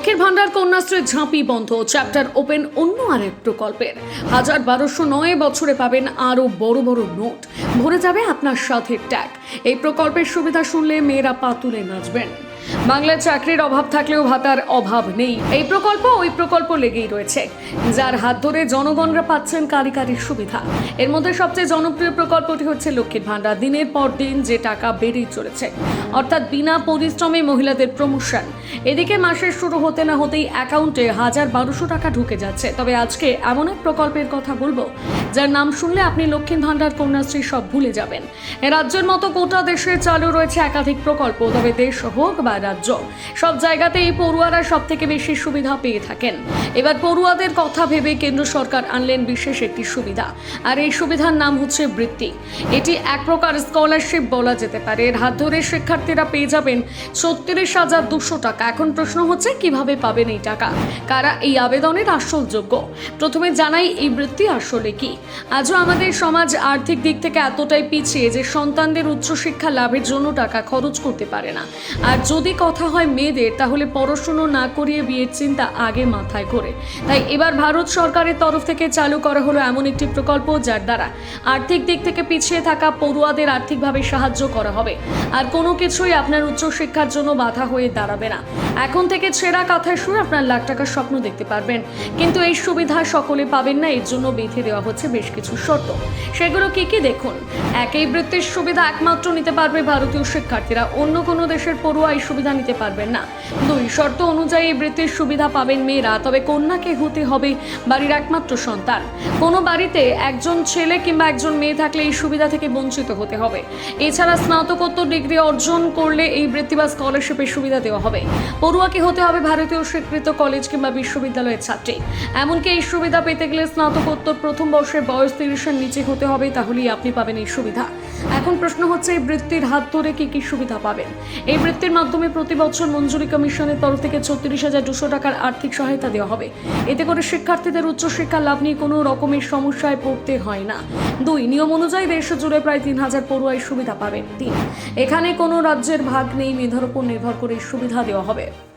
লক্ষ্মীর ভান্ডার কন্যাশ্রীর ঝাঁপি বন্ধ। চ্যাপ্টার ওপেন অন্য আরেক প্রকল্পের। হাজার বারোশো নয় বছরে পাবেন আরও বড় বড় নোট। ভরে যাবে আপনার সাথে ট্যাগ। এই প্রকল্পের সুবিধা শুনলে মেয়েরা পাতুলে নাচবেন। বাংলায় চাকরির অভাব থাকলেও ভাতার অভাব নেই। এই প্রকল্প ওই প্রকল্প লেগেই রয়েছে। যার হাত ধরে জনগণরা পাচ্ছেন কারি কারির সুবিধা। এর মধ্যে সবচেয়ে জনপ্রিয় প্রকল্পটি হচ্ছে লক্ষ্মীর ভান্ডার দিনের পর দিন যে টাকা বেড়েই চলেছে। অর্থাৎ বিনা পরিশ্রমে মহিলাদের প্রমোশন এদিকে মাসের শুরু হতে না হতেই অ্যাকাউন্টে হাজার বারোশো টাকা ঢুকে যাচ্ছে। তবে আজকে এমন এক প্রকল্পের কথা বলব, যার নাম শুনলে আপনি লক্ষ্মীর ভান্ডার কন্যাশ্রী সব ভুলে যাবেন। রাজ্যের মতো গোটা দেশে চালু রয়েছে একাধিক প্রকল্প, তবে দেশ হোক বা রাজ্য। সব জায়গাতেই পড়ুয়ারা সব থেকে বেশি সুবিধা পেয়ে থাকেন। এবার পড়ুয়াদের কথা ভেবে কেন্দ্র সরকার আনলেন বিশেষ একটি সুবিধা। আর এই সুবিধার নাম হচ্ছে বৃত্তি। এটি এক প্রকার স্কলারশিপ বলা যেতে পারে। এর হাত ধরে শিক্ষার্থীরা পেয়ে যাবেন ছত্রিশ হাজার দুশো টাকা। এখন প্রশ্ন হচ্ছে, কীভাবে পাবেন এই টাকা? কারা এই আবেদনের আসল যোগ্য? প্রথমে জানাই, এই বৃত্তি আসলে কি? আজও আমাদের সমাজ আর্থিক দিক থেকে এতটাই পিছিয়ে যে সন্তানদের উচ্চশিক্ষা লাভের জন্য টাকা খরচ করতে পারে না। আর যদি কথা হয় মেয়েদের, তাহলে পড়াশুনো না করিয়ে বিয়ের চিন্তা আগে মাথায় ঘোরে। তাই এবার ভারত সরকারের তরফ থেকে চালু করা হলো এমন একটি প্রকল্প যার দ্বারা আর্থিক দিক থেকে পিছিয়ে থাকা পড়ুয়াদের আর্থিকভাবে সাহায্য করা হবে। আর কোনো কিছুই আপনার উচ্চশিক্ষার জন্য বাধা হয়ে দাঁড়াবে না। এখন থেকে ছেঁড়া কাঁথায় শুয়ে আপনার লাখ টাকার স্বপ্ন দেখতে পারবেন। কিন্তু এই সুবিধা সকলে পাবেন না, এর জন্য বেঁধে দেওয়া হচ্ছে বেশ কিছু শর্ত। সেগুলো কি কি দেখুন? একই বৃত্তির সুবিধা একমাত্র নিতে পারবে ভারতীয় শিক্ষার্থীরা। অন্য কোনো দেশের পড়ুয়া এই সুবিধা নিতে পারবেন না। দুই, শর্ত অনুযায়ী বৃত্তির সুবিধা পাবেন মেয়েরা, তবে কন্যাকে হতে হবে বাড়ির একমাত্র সন্তান। কোনো বাড়িতে একজন ছেলে কিংবা একজন মেয়ে থাকলে এই সুবিধা থেকে বঞ্চিত হতে হবে। এছাড়া স্নাতকোত্তর ডিগ্রি অর্জন করলে এই বৃত্তি বা স্কলারশিপের সুবিধা দেওয়া হবে। পড়ুয়াকে হতে হবে ভারতীয় স্বীকৃত কলেজ কিংবা বিশ্ববিদ্যালয়ের ছাত্রী। এমনকি এই সুবিধা পেতে গেলে স্নাতকোত্তর প্রথম বর্ষের বয়স তিরিশের নিচে হতে হবে, তাহলেই আপনি পাবেন এই সুবিধা। এখন প্রশ্ন হচ্ছে, এই বৃত্তির হাত ধরে কি কি সুবিধা পাবেন? এই বৃত্তির মাধ্যমে প্রতি বছর মঞ্জুরি কমিশনের তরফ থেকে ছত্রিশ হাজার দুশো টাকার আর্থিক সহায়তা দেওয়া হবে। এতে করে শিক্ষার্থীদের উচ্চশিক্ষা লাভ নিয়ে কোনো রকমের সমস্যায় পড়তে হয় না। দুই, নিয়ম অনুযায়ী দেশ জুড়ে প্রায় তিন হাজার পড়ুয়ায় সুবিধা পাবেন। তিন, এখানে কোনো রাজ্যের ভাগ নেই, মেধার উপর নির্ভর করে সুবিধা দেওয়া হবে।